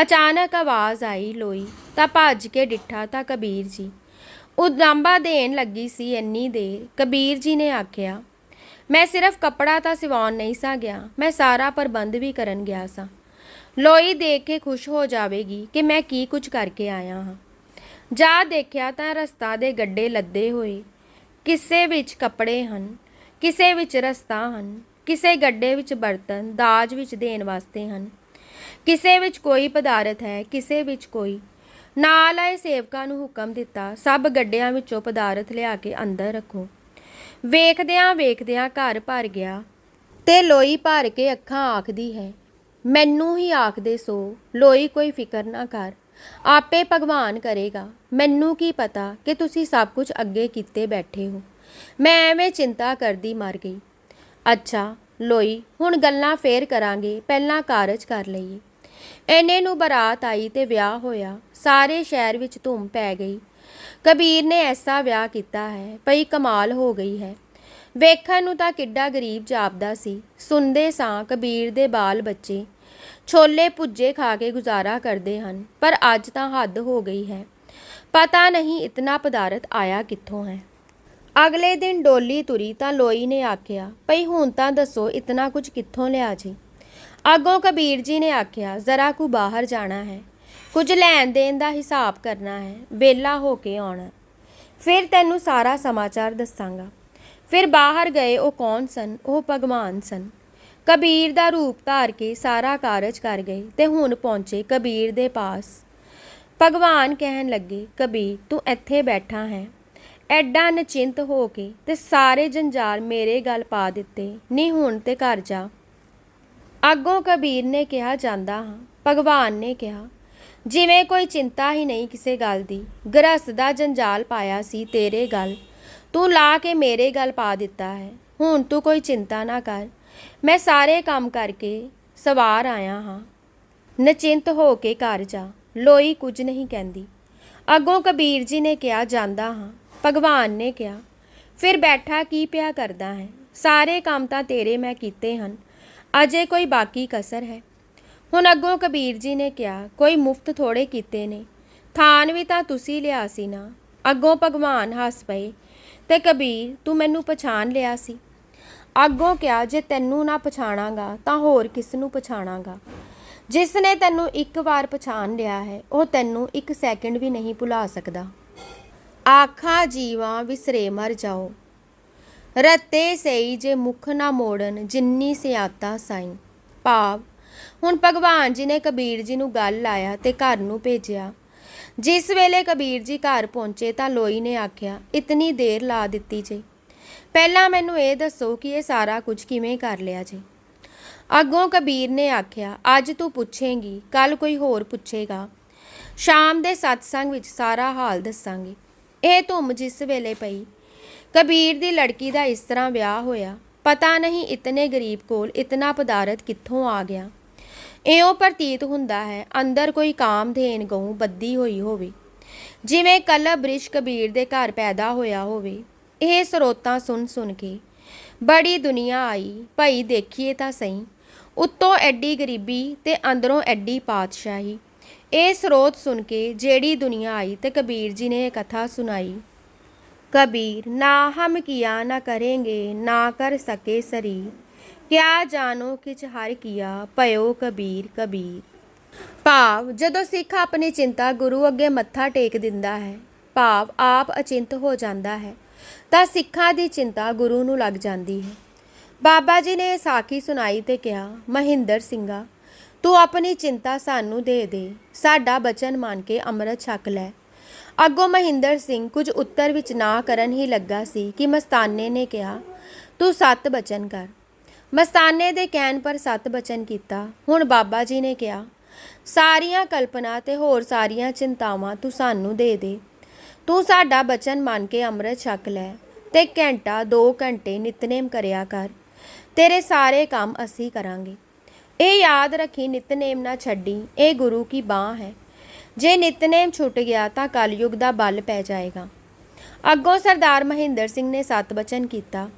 Speaker 1: ਅਚਾਨਕ ਆਵਾਜ਼ ਆਈ ਲੋਈ, ਤਾਂ ਭੱਜ ਕੇ ਡਿੱਠਾ ਤਾਂ ਕਬੀਰ ਜੀ। ਉਦਾਂਬਾ ਦੇਣ ਲੱਗੀ ਸੀ ਇੰਨੀ ਦੇਰ, ਕਬੀਰ ਜੀ ਨੇ ਆਖਿਆ, ਮੈਂ ਸਿਰਫ ਕੱਪੜਾ ਤਾਂ ਸਿਵਾਉਣ ਨਹੀਂ ਸਾਂ ਗਿਆ, ਮੈਂ ਸਾਰਾ ਪ੍ਰਬੰਧ ਵੀ ਕਰਨ ਗਿਆ ਸਾਂ। ਲੋਈ ਦੇਖ ਕੇ ਖੁਸ਼ ਹੋ ਜਾਵੇਗੀ ਕਿ ਮੈਂ ਕੀ ਕੁਝ ਕਰਕੇ ਆਇਆ ਹਾਂ। ਜਾ ਦੇਖਿਆ ਤਾਂ ਰਸਤਾ ਦੇ ਗੱਡੇ ਲੱਦੇ ਹੋਏ, ਕਿਸੇ ਵਿੱਚ ਕੱਪੜੇ ਹਨ, ਕਿਸੇ ਵਿੱਚ ਰਸਤਾ ਹਨ, ਕਿਸੇ ਗੱਡੇ ਵਿੱਚ ਬਰਤਨ, ਦਾਜ ਵਿੱਚ ਦੇਣ ਵਾਸਤੇ ਹਨ। ਕਿਸੇ ਵਿੱਚ ਕੋਈ ਪਦਾਰਥ ਹੈ, ਕਿਸੇ ਵਿੱਚ ਕੋਈ। ਨਾਲ ਆਏ ਸੇਵਕਾਂ ਨੂੰ ਹੁਕਮ ਦਿੱਤਾ, ਸਭ ਗੱਡਿਆਂ ਵਿੱਚੋਂ ਪਦਾਰਥ ਲਿਆ ਕੇ ਅੰਦਰ ਰੱਖੋ। ਵੇਖਦਿਆਂ ਵੇਖਦਿਆਂ ਘਰ ਭਰ ਗਿਆ ਤੇ ਲੋਈ ਭਰ ਕੇ ਅੱਖਾਂ ਆਖਦੀ ਹੈ, ਮੈਨੂੰ ਹੀ ਆਖਦੇ ਸੋ, ਲੋਈ ਕੋਈ ਫਿਕਰ ਨਾ ਕਰ। ਆਪੇ ਭਗਵਾਨ ਕਰੇਗਾ। ਮੈਨੂੰ ਕੀ ਪਤਾ ਕਿ ਤੁਸੀਂ ਸਭ ਕੁਝ ਅੱਗੇ ਕੀਤੇ ਬੈਠੇ ਹੋ। ਮੈਂ ਐਵੇਂ ਚਿੰਤਾ ਕਰਦੀ ਮਰ ਗਈ। ਅੱਛਾ, ਲੋਈ, ਹੁਣ ਗੱਲਾਂ ਫੇਰ ਕਰਾਂਗੇ, ਪਹਿਲਾਂ ਕਾਰਜ ਕਰ ਲਈਏ। ਐਨੇ ਨੂੰ ਬਰਾਤ ਆਈ ਤੇ ਵਿਆਹ ਹੋਇਆ। ਸਾਰੇ ਸ਼ਹਿਰ ਵਿੱਚ ਧੂਮ ਪੈ ਗਈ। ਕਬੀਰ ਨੇ ਐਸਾ ਵਿਆਹ ਕੀਤਾ ਹੈ, ਭਈ ਕਮਾਲ ਹੋ ਗਈ ਹੈ। ਵੇਖਣ ਨੂੰ ਤਾਂ ਕਿੱਡਾ ਗਰੀਬ ਜਾਪਦਾ ਸੀ। ਸੁਣਦੇ ਸਾਂ ਕਬੀਰ ਦੇ ਬਾਲ ਬੱਚੇ ਛੋਲੇ ਪੁੱਜੇ ਖਾ ਕੇ ਗੁਜ਼ਾਰਾ ਕਰਦੇ ਹਨ, ਪਰ ਅੱਜ ਤਾਂ ਹੱਦ ਹੋ ਗਈ ਹੈ। ਪਤਾ ਨਹੀਂ ਇਤਨਾ ਪਦਾਰਥ ਆਇਆ ਕਿੱਥੋਂ ਹੈ। ਅਗਲੇ ਦਿਨ ਡੋਲੀ ਤੁਰੀ ਤਾਂ ਲੋਈ ਨੇ ਆਖਿਆ, ਭਈ ਹੁਣ ਤਾਂ ਦੱਸੋ ਇਤਨਾ ਕੁਝ ਕਿੱਥੋਂ ਲਿਆ ਜੀ। ਅੱਗੋਂ ਕਬੀਰ ਜੀ ਨੇ ਆਖਿਆ, ਜ਼ਰਾ ਕੁ ਬਾਹਰ ਜਾਣਾ ਹੈ। ਕੁਝ ਲੈਣ ਦੇਣ ਦਾ ਹਿਸਾਬ ਕਰਨਾ ਹੈ ਵੇਲਾ ਹੋ ਕੇ ਆਉਣਾ। ਫਿਰ ਤੈਨੂੰ ਸਾਰਾ ਸਮਾਚਾਰ ਦੱਸਾਂਗਾ। ਫਿਰ ਬਾਹਰ ਗਏ ਉਹ ਕੌਣ ਸਨ? ਉਹ ਭਗਵਾਨ ਸਨ। ਕਬੀਰ ਦਾ ਰੂਪ ਧਾਰ ਕੇ ਸਾਰਾ ਕਾਰਜ ਕਰ ਗਏ ਤੇ ਹੁਣ ਪਹੁੰਚੇ ਕਬੀਰ ਦੇ ਪਾਸ। ਭਗਵਾਨ ਕਹਿਣ ਲੱਗੇ, ਕਬੀਰ, ਤੂੰ ਇੱਥੇ ਬੈਠਾ ਹੈ। ਐਡਾ ਨਚਿੰਤ ਹੋ ਕੇ ਤੇ ਸਾਰੇ ਜੰਜਾਲ ਮੇਰੇ ਗੱਲ ਪਾ ਦਿੱਤੇ। ਨਹੀਂ ਹੁਣ ਤੇ ਘਰ ਜਾ। ਅੱਗੋਂ ਕਬੀਰ ਨੇ ਕਿਹਾ, ਜਾਂਦਾ ਹਾਂ, ਭਗਵਾਨ ਨੇ ਕਿਹਾ। ਜਿਵੇਂ ਕੋਈ ਚਿੰਤਾ ਹੀ ਨਹੀਂ ਕਿਸੇ ਗੱਲ ਦੀ, ਗ੍ਰਸਤ ਦਾ ਜੰਜਾਲ ਪਾਇਆ ਸੀ ਤੇਰੇ ਗੱਲ। ਤੂੰ ਲਾ ਕੇ ਮੇਰੇ ਗੱਲ ਪਾ ਦਿੱਤਾ ਹੈ, ਹੁਣ ਤੂੰ ਕੋਈ ਚਿੰਤਾ ਨਾ ਕਰ। ਮੈਂ ਸਾਰੇ ਕੰਮ ਕਰਕੇ ਸਵਾਰ ਆਇਆ ਹਾਂ। ਨਚਿੰਤ ਹੋ ਕੇ ਘਰ ਜਾ, ਲੋਈ ਕੁਝ ਨਹੀਂ ਕਹਿੰਦੀ। ਅੱਗੋਂ ਕਬੀਰ ਜੀ ਨੇ ਕਿਹਾ, ਜਾਂਦਾ ਹਾਂ, ਭਗਵਾਨ ਨੇ ਕਿਹਾ। ਫਿਰ ਬੈਠਾ ਕੀ ਪਿਆ ਕਰਦਾ ਹੈ? ਸਾਰੇ ਕੰਮ ਤਾਂ ਤੇਰੇ ਮੈਂ ਕੀਤੇ ਹਨ। ਅਜੇ ਕੋਈ ਬਾਕੀ ਕਸਰ ਹੈ। ਹੁਣ ਅੱਗੋਂ ਕਬੀਰ ਜੀ ਨੇ ਕਿਹਾ, ਕੋਈ ਮੁਫਤ ਥੋੜੇ ਕੀਤੇ ਨੇ। ਥਾਨ ਵੀ ਤਾਂ ਤੁਸੀਂ ਲਿਆ ਸੀ ਨਾ। ਅੱਗੋਂ ਭਗਵਾਨ ਹੱਸ ਪਏ ਤੇ ਕਬੀਰ, ਤੂੰ ਮੈਨੂੰ ਪਛਾਣ ਲਿਆ ਸੀ। ਅੱਗੋਂ ਕਿਹਾ, ਜੇ ਤੈਨੂੰ ਨਾ ਪਛਾਣਾਂਗਾ ਤਾਂ ਹੋਰ ਕਿਸ ਨੂੰ ਪਛਾਣਾਂਗਾ? ਜਿਸ ਨੇ ਤੈਨੂੰ ਇੱਕ ਵਾਰ ਪਛਾਣ ਲਿਆ ਹੈ, ਉਹ ਤੈਨੂੰ ਇੱਕ ਸੈਕਿੰਡ ਵੀ ਨਹੀਂ ਭੁਲਾ ਸਕਦਾ। ਆਖਾਂ ਜੀਵਾਂ ਵਿਸਰੇ ਮਰ ਜਾਓ। ਰਤੇ ਸਈ ਜੇ ਮੁਖ ਨਾ ਮੋੜਨ, ਜਿੰਨੀ ਸਿਆਤਾ ਸਾਈ। ਭਾਵ, ਹੁਣ ਭਗਵਾਨ ਜੀ ਨੇ ਕਬੀਰ ਜੀ ਨੂੰ ਗੱਲ ਲਾਇਆ ਤੇ ਘਰ ਨੂੰ ਭੇਜਿਆ। ਜਿਸ ਵੇਲੇ ਕਬੀਰ ਜੀ ਘਰ ਪਹੁੰਚੇ ਤਾਂ ਲੋਈ ਨੇ ਆਖਿਆ, ਇਤਨੀ ਦੇਰ ਲਾ ਦਿੱਤੀ ਜੇ। ਪਹਿਲਾਂ ਮੈਨੂੰ ਇਹ ਦੱਸੋ ਕਿ ਇਹ ਸਾਰਾ ਕੁਝ ਕਿਵੇਂ ਕਰ ਲਿਆ ਜੀ? ਅੱਗੋਂ ਕਬੀਰ ਨੇ ਆਖਿਆ, ਅੱਜ ਤੂੰ ਪੁੱਛੇਂਗੀ, ਕੱਲ ਕੋਈ ਹੋਰ ਪੁੱਛੇਗਾ। ਸ਼ਾਮ ਦੇ ਸਤਸੰਗ ਵਿੱਚ ਸਾਰਾ ਹਾਲ ਦੱਸਾਂਗੇ। ਇਹ ਧੁੰਮ ਜਿਸ ਵੇਲੇ ਪਈ ਕਬੀਰ ਦੀ ਲੜਕੀ ਦਾ ਇਸ ਤਰ੍ਹਾਂ ਵਿਆਹ ਹੋਇਆ। ਪਤਾ ਨਹੀਂ ਇਤਨੇ ਗਰੀਬ ਕੋਲ ਇਤਨਾ ਪਦਾਰਥ ਕਿੱਥੋਂ ਆ ਗਿਆ। ਇਉਂ ਪ੍ਰਤੀਤ ਹੁੰਦਾ ਹੈ, ਅੰਦਰ ਕੋਈ ਕਾਮਧੇਨ ਗਊ ਬੱਦੀ ਹੋਈ ਹੋਵੇ। ਜਿਵੇਂ ਕਲਬ ਬ੍ਰਿਸ਼ ਕਬੀਰ ਦੇ ਘਰ ਪੈਦਾ ਹੋਇਆ ਹੋਵੇ। ਇਹ ਸਰੋਤਾਂ ਸੁਣ ਸੁਣ ਕੇ ਬੜੀ ਦੁਨੀਆ ਆਈ। ਭਈ ਦੇਖੀਏ ਤਾਂ ਸਹੀ, ਉੱਤੋਂ ਐਡੀ ਗਰੀਬੀ ਤੇ ਅੰਦਰੋਂ ਐਡੀ ਪਾਤਸ਼ਾਹੀ। ਇਹ ਸਰੋਤ ਸੁਣ ਕੇ ਜਿਹੜੀ ਦੁਨੀਆ ਆਈ ਤੇ ਕਬੀਰ ਜੀ ਨੇ ਇਹ ਕਥਾ ਸੁਣਾਈ। कबीर ना हम किया ना करेंगे ना कर सके शरीर क्या जानो किच हर किया पयो कबीर कबीर ਭਾਵ ਜਦੋਂ ਸਿੱਖ ਆਪਣੀ ਚਿੰਤਾ ਗੁਰੂ ਅੱਗੇ ਮੱਥਾ ਟੇਕ ਦਿੰਦਾ ਹੈ ਭਾਵ ਆਪ ਅਚਿੰਤ ਹੋ ਜਾਂਦਾ ਹੈ ਤਾਂ ਸਿੱਖਾਂ ਦੀ ਚਿੰਤਾ ਗੁਰੂ ਨੂੰ ਲੱਗ ਜਾਂਦੀ ਹੈ ਬਾਬਾ ਜੀ ਨੇ ਇਹ ਸਾਖੀ ਸੁਣਾਈ ਤੇ ਕਿਹਾ ਮਹਿੰਦਰ ਸਿੰਘਾ ਤੂੰ ਆਪਣੀ ਚਿੰਤਾ ਸਾਨੂੰ ਦੇ ਦੇ ਸਾਡਾ ਬਚਨ ਮੰਨ ਕੇ ਅੰਮ੍ਰਿਤ ਛਕ ਲੈ ਅੱਗੋਂ ਮਹਿੰਦਰ ਸਿੰਘ ਕੁਝ ਉੱਤਰ ਵਿੱਚ ਨਾ ਕਰਨ ਹੀ ਲੱਗਾ ਸੀ ਕਿ ਮਸਤਾਨੇ ਨੇ ਕਿਹਾ, ਤੂੰ ਸੱਤ ਬਚਨ ਕਰ। ਮਸਤਾਨੇ ਦੇ ਕਹਿਣ ਪਰ ਸੱਤ ਬਚਨ ਕੀਤਾ। ਹੁਣ ਬਾਬਾ ਜੀ ਨੇ ਕਿਹਾ, ਸਾਰੀਆਂ ਕਲਪਨਾ ਤੇ ਹੋਰ ਸਾਰੀਆਂ ਚਿੰਤਾਵਾਂ ਤੂੰ ਸਾਨੂੰ ਦੇ ਦੇ। ਤੂੰ ਸਾਡਾ ਬਚਨ ਮੰਨ ਕੇ ਅੰਮ੍ਰਿਤ ਛਕ ਲੈ ਤੇ ਘੰਟਾ 2 ਘੰਟੇ ਨਿਤਨੇਮ ਕਰਿਆ ਕਰ। ਤੇਰੇ ਸਾਰੇ ਕੰਮ ਅਸੀਂ ਕਰਾਂਗੇ। ਇਹ ਯਾਦ ਰੱਖੀ ਨਿਤਨੇਮ ਨਾ ਛੱਡੀ, ਇਹ ਗੁਰੂ ਕੀ ਬਾਹ ਹੈ। ਜੇ ਨਿਤਨੇਮ ਛੁੱਟ ਗਿਆ ਤਾਂ ਕਲਯੁਗ ਦਾ ਬਲ ਪੈ ਜਾਏਗਾ। ਅੱਗੋਂ ਸਰਦਾਰ ਮਹਿੰਦਰ ਸਿੰਘ ਨੇ ਸਤ ਬਚਨ ਕੀਤਾ।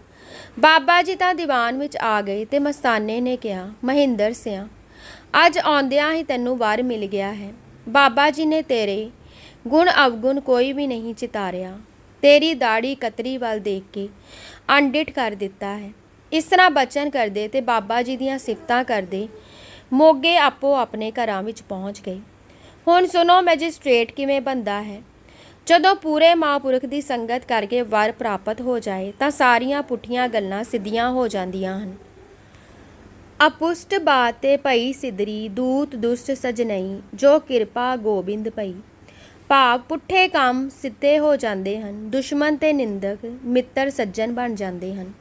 Speaker 1: ਬਾਬਾ ਜੀ ਤਾਂ ਦੀਵਾਨ ਵਿੱਚ ਆ ਗਏ ਤੇ ਮਸਤਾਨੇ ਨੇ ਕਿਹਾ, ਮਹਿੰਦਰ ਸਿਆ, ਅੱਜ ਆਉਂਦਿਆਂ ਹੀ ਤੈਨੂੰ ਵਾਰ ਮਿਲ ਗਿਆ ਹੈ। ਬਾਬਾ ਜੀ ਨੇ ਤੇਰੇ ਗੁਣ ਅਵਗੁਣ ਕੋਈ ਵੀ ਨਹੀਂ ਚਿਤਾਰਿਆ। ਤੇਰੀ ਦਾੜੀ ਕਤਰੀ ਵੱਲ ਦੇਖ ਕੇ ਅਣਡਿਠ ਕਰ ਦਿੱਤਾ ਹੈ। ਇਸ ਤਰ੍ਹਾਂ ਬਚਨ ਕਰਦੇ ਤੇ ਬਾਬਾ ਜੀ ਦੀਆਂ ਸਿਫਤਾਂ ਕਰਦੇ ਮੋਗੇ ਆਪੋ ਆਪਣੇ ਘਰਾਂ ਵਿੱਚ ਪਹੁੰਚ ਗਏ। ਹੁਣ ਸੁਣੋ ਮੈਜਿਸਟ੍ਰੇਟ ਕਿਵੇਂ ਬੰਦਾ ਹੈ। ਜਦੋਂ ਪੂਰੇ ਮਹਾਂਪੁਰਖ ਦੀ ਸੰਗਤ ਕਰਕੇ ਵਰ ਪ੍ਰਾਪਤ ਹੋ ਜਾਏ, ਤਾਂ ਸਾਰੀਆਂ ਪੁੱਠੀਆਂ ਗੱਲਾਂ ਸਿੱਧੀਆਂ ਹੋ ਜਾਂਦੀਆਂ ਹਨ। ਅਪੁਸ਼ਟ ਬਾਤੇ ਪਈ ਸਿਦਰੀ ਦੂਤ ਦੁਸ਼ਟ ਸਜਨਈ ਜੋ ਕਿਰਪਾ ਗੋਬਿੰਦ ਭਈ। ਭਾਵ ਪੁੱਠੇ ਕੰਮ ਸਿੱਧੇ ਹੋ ਜਾਂਦੇ ਹਨ, ਦੁਸ਼ਮਣ ਤੇ ਨਿੰਦਕ ਮਿੱਤਰ ਸੱਜਣ ਬਣ ਜਾਂਦੇ ਹਨ।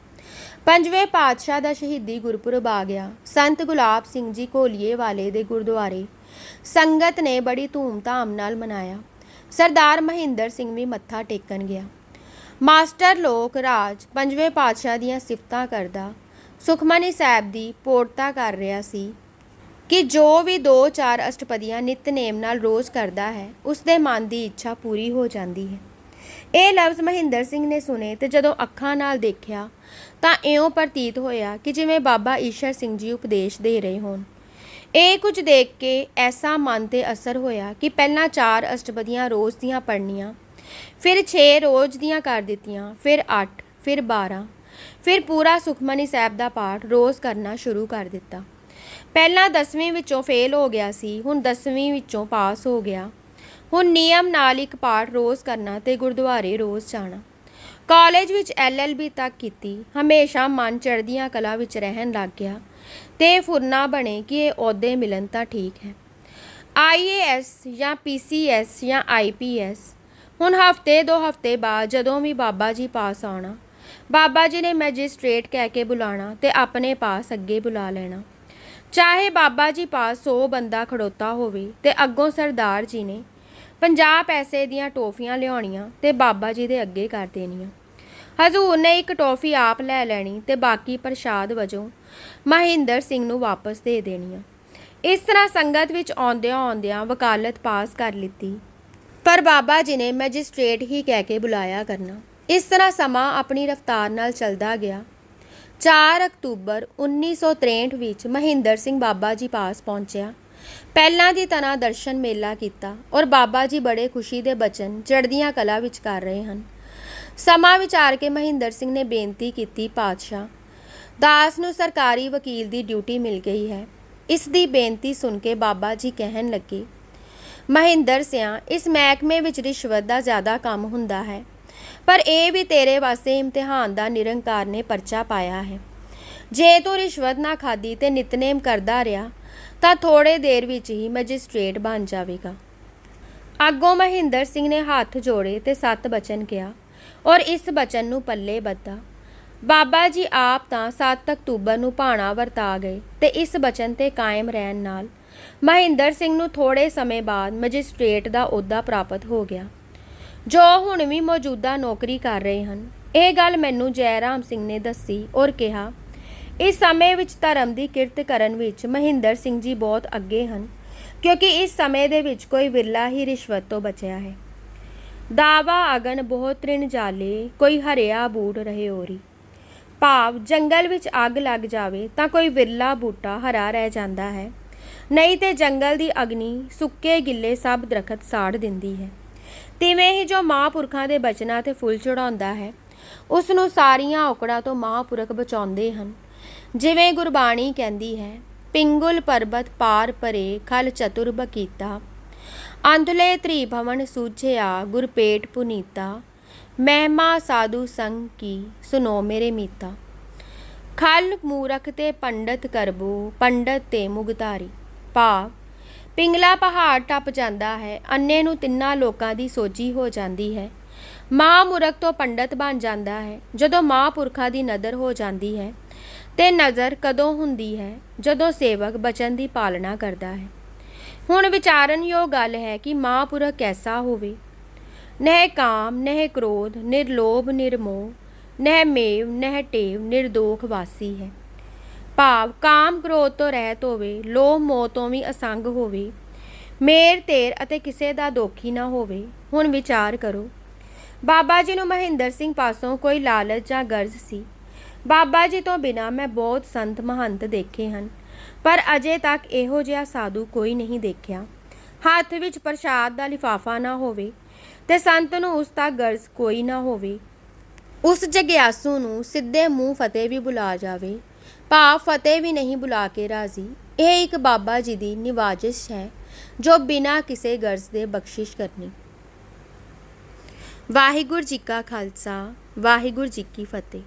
Speaker 1: ਪੰਜਵੇਂ ਪਾਤਸ਼ਾਹ ਦਾ ਸ਼ਹੀਦੀ ਗੁਰਪੁਰਬ ਆ ਗਿਆ। ਸੰਤ ਗੁਲਾਬ ਸਿੰਘ ਜੀ ਕੋਲੀਏ ਵਾਲੇ ਦੇ ਗੁਰਦੁਆਰੇ। ਸੰਗਤ ਨੇ ਬੜੀ ਧੂਮ-ਧਾਮ ਨਾਲ ਮਨਾਇਆ। ਸਰਦਾਰ ਮਹਿੰਦਰ ਸਿੰਘ ਵੀ ਮੱਥਾ ਟੇਕਣ ਗਿਆ। ਮਾਸਟਰ ਲੋਕ ਰਾਜ ਪੰਜਵੇਂ ਪਾਤਸ਼ਾਹ ਦੀਆਂ ਸਿਫਤਾਂ ਕਰਦਾ। ਸੁਖਮਨੀ ਸਾਹਿਬ ਦੀ ਪੋੜਤਾ ਕਰ ਰਿਹਾ ਸੀ ਕਿ ਜੋ ਵੀ ਦੋ ਚਾਰ ਅਸ਼ਟਪਦੀਆਂ ਨਿਤਨੇਮ ਨਾਲ ਰੋਜ਼ ਕਰਦਾ ਹੈ ਉਸ ਦੇ ਮਨ ਦੀ ਇੱਛਾ ਪੂਰੀ ਹੋ ਜਾਂਦੀ ਹੈ। ਇਹ ਲਫ਼ਜ਼ ਮਹਿੰਦਰ ਸਿੰਘ ਨੇ ਸੁਨੇ ਤੇ ਜਦੋਂ ਅੱਖਾਂ ਨਾਲ ਦੇਖਿਆ ਤਾਂ ਇਉਂ ਪ੍ਰਤੀਤ ਹੋਇਆ ਕਿ ਜਿਵੇਂ ਬਾਬਾ ਈਸ਼ਰ ਸਿੰਘ ਜੀ ਉਪਦੇਸ਼ ਦੇ ਰਹੇ ਹੋਣ। ਇਹ ਕੁਝ ਦੇਖ ਕੇ ਐਸਾ ਮਨ ਤੇ ਅਸਰ ਹੋਇਆ ਕਿ ਪਹਿਲਾਂ ਚਾਰ ਅਸ਼ਟਪਦੀਆਂ ਰੋਜ਼ ਦੀਆਂ ਪੜ੍ਹਨੀਆਂ, ਫਿਰ 6 ਰੋਜ਼ ਦੀਆਂ ਕਰ ਦਿੱਤੀਆਂ, ਫਿਰ 8 ਫਿਰ 12 ਫਿਰ ਪੂਰਾ ਸੁਖਮਨੀ ਸਾਹਿਬ ਦਾ ਪਾਠ ਰੋਜ਼ ਕਰਨਾ ਸ਼ੁਰੂ ਕਰ ਦਿੱਤਾ। ਪਹਿਲਾਂ 10ਵੀਂ ਵਿੱਚੋਂ ਫੇਲ ਹੋ ਗਿਆ ਸੀ, ਹੁਣ 10ਵੀਂ ਵਿੱਚੋਂ ਪਾਸ ਹੋ ਗਿਆ। ਹੁਣ ਨਿਯਮ ਨਾਲ ਇੱਕ ਪਾਠ ਰੋਜ਼ ਕਰਨਾ ਤੇ ਗੁਰਦੁਆਰੇ ਰੋਜ਼ ਜਾਣਾ। ਕਾਲਜ ਵਿੱਚ ਐਲਐਲਬੀ ਤੱਕ ਕੀਤੀ। ਹਮੇਸ਼ਾ ਮਨ ਚੜ੍ਹਦੀਆਂ ਕਲਾ ਵਿੱਚ ਰਹਿਣ ਲੱਗ ਗਿਆ ਤੇ ਫੁਰਨਾ ਬਣੇ ਕਿ ਇਹ ਅਹੁਦੇ ਮਿਲਣ ਤਾਂ ਠੀਕ ਹੈ। ਆਈਏਐਸ ਜਾਂ ਪੀਸੀਐਸ ਜਾਂ ਆਈਪੀਐਸ ਹੁਣ ਹਫ਼ਤੇ ਦੋ ਹਫ਼ਤੇ ਬਾਅਦ ਜਦੋਂ ਵੀ ਬਾਬਾ ਜੀ ਪਾਸ ਆਉਣਾ, ਬਾਬਾ ਜੀ ਨੇ ਮੈਜਿਸਟ੍ਰੇਟ ਕਹਿ ਕੇ ਬੁਲਾਣਾ ਤੇ ਆਪਣੇ ਪਾਸ ਅੱਗੇ ਬੁਲਾ ਲੈਣਾ। ਚਾਹੇ ਬਾਬਾ ਜੀ ਪਾਸ 100 ਬੰਦਾ ਖੜੋਤਾ ਹੋਵੇ ਤੇ ਅੱਗੋਂ ਸਰਦਾਰ ਜੀ ਨੇ 50 ਪੈਸੇ ਦੀਆਂ ਟੋਫੀਆਂ ਲਿਆਉਣੀਆਂ ਤੇ ਬਾਬਾ ਜੀ ਦੇ ਅੱਗੇ ਕਰ ਦੇਣੀਆਂ। ਹਜ਼ੂਰ ਨੇ ਇੱਕ ਟੋਫੀ ਆਪ ਲੈ ਲੈਣੀ ਤੇ ਬਾਕੀ ਪ੍ਰਸ਼ਾਦ ਵਜੋਂ ਮਹਿੰਦਰ ਸਿੰਘ ਨੂੰ ਵਾਪਸ ਦੇ ਦੇਣੀਆਂ। ਇਸ ਤਰ੍ਹਾਂ ਸੰਗਤ ਵਿੱਚ ਆਉਂਦਿਆਂ ਆਉਂਦਿਆਂ ਵਕਾਲਤ ਪਾਸ ਕਰ ਲਿੱਤੀ। ਪਰ ਬਾਬਾ ਜੀ ਨੇ ਮੈਜਿਸਟ੍ਰੇਟ ਹੀ ਕਹਿ ਕੇ ਬੁਲਾਇਆ ਕਰਨਾ। ਇਸ ਤਰ੍ਹਾਂ ਸਮਾਂ ਆਪਣੀ ਰਫ਼ਤਾਰ ਨਾਲ ਚੱਲਦਾ ਗਿਆ। 4 ਅਕਤੂਬਰ 1963 ਵਿੱਚ ਮਹਿੰਦਰ ਸਿੰਘ ਬਾਬਾ ਜੀ ਪਾਸ ਪਹੁੰਚਿਆ। ਪਹਿਲਾਂ ਦੀ ਤਰ੍ਹਾਂ ਦਰਸ਼ਨ ਮੇਲਾ ਕੀਤਾ ਔਰ ਬਾਬਾ ਜੀ ਬੜੇ ਖੁਸ਼ੀ ਦੇ ਬਚਨ ਚੜ੍ਹਦੀਆਂ ਕਲਾ ਵਿੱਚ ਕਰ ਰਹੇ ਹਨ। ਸਮਾਂ ਵਿਚਾਰ ਕੇ ਮਹਿੰਦਰ ਸਿੰਘ ਨੇ ਬੇਨਤੀ ਕੀਤੀ, ਪਾਤਸ਼ਾਹ, ਦਾਸ ਨੂੰ ਸਰਕਾਰੀ ਵਕੀਲ ਦੀ ਡਿਊਟੀ ਮਿਲ ਗਈ ਹੈ। ਇਸ ਦੀ ਬੇਨਤੀ ਸੁਣ ਕੇ ਬਾਬਾ ਜੀ ਕਹਿਣ ਲੱਗੇ, ਮਹਿੰਦਰ ਸਿਆ, ਇਸ ਮਹਿਕਮੇ ਵਿੱਚ ਰਿਸ਼ਵਤ ਦਾ ਜ਼ਿਆਦਾ ਕੰਮ ਹੁੰਦਾ ਹੈ, ਪਰ ਇਹ ਵੀ ਤੇਰੇ ਵਾਸਤੇ ਇਮਤਿਹਾਨ ਦਾ ਨਿਰੰਕਾਰ ਨੇ ਪਰਚਾ ਪਾਇਆ ਹੈ। ਜੇ ਤੂੰ ਰਿਸ਼ਵਤ ਨਾ ਖਾਦੀ ਤੇ ਨਿਤਨੇਮ ਕਰਦਾ ਰਿਹਾ ਤਾਂ ਥੋੜੇ ਦੇਰ ਵਿੱਚ ਹੀ ਮੈਜਿਸਟ੍ਰੇਟ ਬਣ ਜਾਵੇਗਾ। ਅੱਗੋਂ ਮਹਿੰਦਰ ਸਿੰਘ ਨੇ ਹੱਥ ਜੋੜੇ ਤੇ ਸੱਤ ਬਚਨ ਕਿਹਾ ਔਰ ਇਸ ਬਚਨ ਨੂੰ ਪੱਲੇ ਬੱਧਾ। ਬਾਬਾ ਜੀ ਆਪ ਤਾਂ 7 ਅਕਤੂਬਰ ਨੂੰ ਭਾਣਾ ਵਰਤਾ ਗਏ ਤੇ ਇਸ ਬਚਨ ਤੇ ਕਾਇਮ ਰਹਿਣ ਨਾਲ ਮਹਿੰਦਰ ਸਿੰਘ ਨੂੰ ਥੋੜੇ ਸਮੇਂ ਬਾਅਦ ਮੈਜਿਸਟ੍ਰੇਟ ਦਾ ਅਹੁਦਾ ਪ੍ਰਾਪਤ ਹੋ ਗਿਆ। ਜੋ ਹੁਣ ਵੀ ਮੌਜੂਦਾ ਨੌਕਰੀ ਕਰ ਰਹੇ ਹਨ। ਇਹ ਗੱਲ ਮੈਨੂੰ ਜੈਰਾਮ ਸਿੰਘ ਨੇ ਦੱਸੀ ਔਰ ਕਿਹਾ ਇਸ ਸਮੇਂ ਵਿੱਚ ਧਰਮ ਦੀ ਕਿਰਤ ਕਰਨ ਵਿੱਚ ਮਹਿੰਦਰ ਸਿੰਘ ਜੀ ਬਹੁਤ ਅੱਗੇ ਹਨ, ਕਿਉਂਕਿ ਇਸ ਸਮੇਂ ਦੇ ਵਿੱਚ ਕੋਈ ਵਿਰਲਾ ਹੀ ਰਿਸ਼ਵਤ ਤੋਂ ਬਚਿਆ ਹੈ। ਦਾਵਾ, ਅਗਨ, ਬਹੁਤ ਤ੍ਰਿਣ ਜਾਲੇ, ਕੋਈ ਹਰਿਆ ਬੂਟ ਰਹੇ ਹੋਰੀ ਭਾਵ, ਜੰਗਲ ਵਿੱਚ ਅੱਗ ਲੱਗ ਜਾਵੇ ਤਾਂ ਕੋਈ ਵਿਰਲਾ ਬੂਟਾ ਹਰਾ ਰਹਿ ਜਾਂਦਾ ਹੈ। ਨਹੀਂ ਤੇ ਜੰਗਲ ਦੀ ਅਗਨੀ, ਸੁੱਕੇ ਗਿੱਲੇ ਸਭ ਦਰਖਤ ਸਾੜ ਦਿੰਦੀ ਹੈ। ਤਿਵੇਂ ਹੀ ਜੋ ਮਹਾਂਪੁਰਖਾਂ ਦੇ ਬਚਨਾਂ ਤੇ ਫੁੱਲ ਚੜਾਉਂਦਾ ਹੈ ਉਸ ਨੂੰ ਸਾਰੀਆਂ ਔਕੜਾਂ ਤੋਂ ਮਹਾਂਪੁਰਖ ਬਚਾਉਂਦੇ ਹਨ। ਜਿਵੇਂ ਗੁਰਬਾਣੀ ਕਹਿੰਦੀ ਹੈ, ਪਿੰਗੁਲ ਪਰਬਤ ਪਾਰ ਪਰੇ ਖਲ ਚਤੁਰ ਬਕੀਤਾ ਅੰਧਲੇ ਤ੍ਰਿਭਵਨ ਸੂਝਿਆ ਗੁਰਪੇਟ ਪੁਨੀਤਾ। ਮਹਿਮਾ ਸਾਧੂ ਸੰਗ ਕੀ ਸੁਨੋ ਮੇਰੇ ਮੀਤਾ। ਖਲ ਮੂਰਖ ਤੇ ਪੰਡਤ ਕਰਬੋ, ਪੰਡਤ ਤੇ ਮੁਗਤਾਰੀ ਭਾਵ ਪਿੰਗਲਾ ਪਹਾੜ ਟੱਪ ਜਾਂਦਾ ਹੈ, ਅੰਨੇ ਨੂੰ ਤਿੰਨਾਂ ਲੋਕਾਂ ਦੀ ਸੋਝੀ ਹੋ ਜਾਂਦੀ ਹੈ। ਮਹਾਂਮੁਰਖ ਤੋਂ ਪੰਡਤ ਬਣ ਜਾਂਦਾ ਹੈ, ਜਦੋਂ ਮਹਾਂਪੁਰਖਾਂ ਦੀ ਨਜ਼ਰ ਹੋ ਜਾਂਦੀ ਹੈ। ਤੇ ਨਜ਼ਰ ਕਦੋਂ ਹੁੰਦੀ ਹੈ? ਜਦੋਂ ਸੇਵਕ ਬਚਨ ਦੀ ਪਾਲਣਾ ਕਰਦਾ ਹੈ। ਹੁਣ ਵਿਚਾਰਨਯੋਗ ਗੱਲ ਹੈ ਕਿ ਮਹਾਂਪੁਰਖ ਕੈਸਾ ਹੋਵੇ? ਨਹਿ ਕਾਮ, ਨਹਿ ਕ੍ਰੋਧ ਨਿਰਲੋਭ ਨਿਰਮੋਹ ਨਹਿ ਮੇਵ, ਨਹਿ ਟੇਵ ਨਿਰਦੋਖ ਵਾਸੀ ਹੈ। ਭਾਵ ਕਾਮ ਕ੍ਰੋਧ ਤੋਂ ਰਹਿਤ ਹੋਵੇ, ਲੋਭ ਮੋਹ ਤੋਂ ਵੀ ਅਸੰਗ ਹੋਵੇ, ਮੇਰ ਤੇਰ ਅਤੇ ਕਿਸੇ ਦਾ ਦੋਖੀ ਨਾ ਹੋਵੇ, ਹੁਣ ਵਿਚਾਰ ਕਰੋ। ਬਾਬਾ ਜੀ ਨੂੰ ਮਹਿੰਦਰ ਸਿੰਘ ਪਾਸੋਂ ਕੋਈ ਲਾਲਚ ਜਾਂ ਗਰਜ਼ ਸੀ? ਬਾਬਾ ਜੀ ਤੋਂ ਬਿਨਾ ਮੈਂ ਬਹੁਤ ਸੰਤ ਮਹੰਤ ਦੇਖੇ ਹਨ। ਪਰ ਅਜੇ ਤੱਕ ਇਹੋ ਜਿਹਾ ਸਾਧੂ ਕੋਈ ਨਹੀਂ ਦੇਖਿਆ। ਹੱਥ ਵਿੱਚ ਪ੍ਰਸ਼ਾਦ ਦਾ ਲਿਫਾਫਾ ਨਾ ਹੋਵੇ ਤੇ ਸੰਤ ਨੂੰ ਉਸ ਦਾ ਗਰਜ਼ ਕੋਈ ਨਾ ਹੋਵੇ। ਉਸ ਜਗਿਆਸੂ ਨੂੰ ਸਿੱਧੇ ਮੂੰਹ ਫਤਿਹ ਵੀ ਬੁਲਾ ਜਾਵੇ। ਭਾਵ ਫਤਿਹ ਵੀ ਨਹੀਂ ਬੁਲਾ ਕੇ ਰਾਜ਼ੀ। ਇਹ ਇੱਕ ਬਾਬਾ ਜੀ ਦੀ ਨਿਵਾਜਿਸ਼ ਹੈ, ਜੋ ਬਿਨਾਂ ਕਿਸੇ ਗਰਜ਼ ਦੇ ਬਖਸ਼ਿਸ਼ ਕਰਨੀ। ਵਾਹਿਗੁਰੂ ਜੀ ਕਾ ਖਾਲਸਾ, ਵਾਹਿਗੁਰੂ ਜੀ ਕੀ ਫਤਿਹ।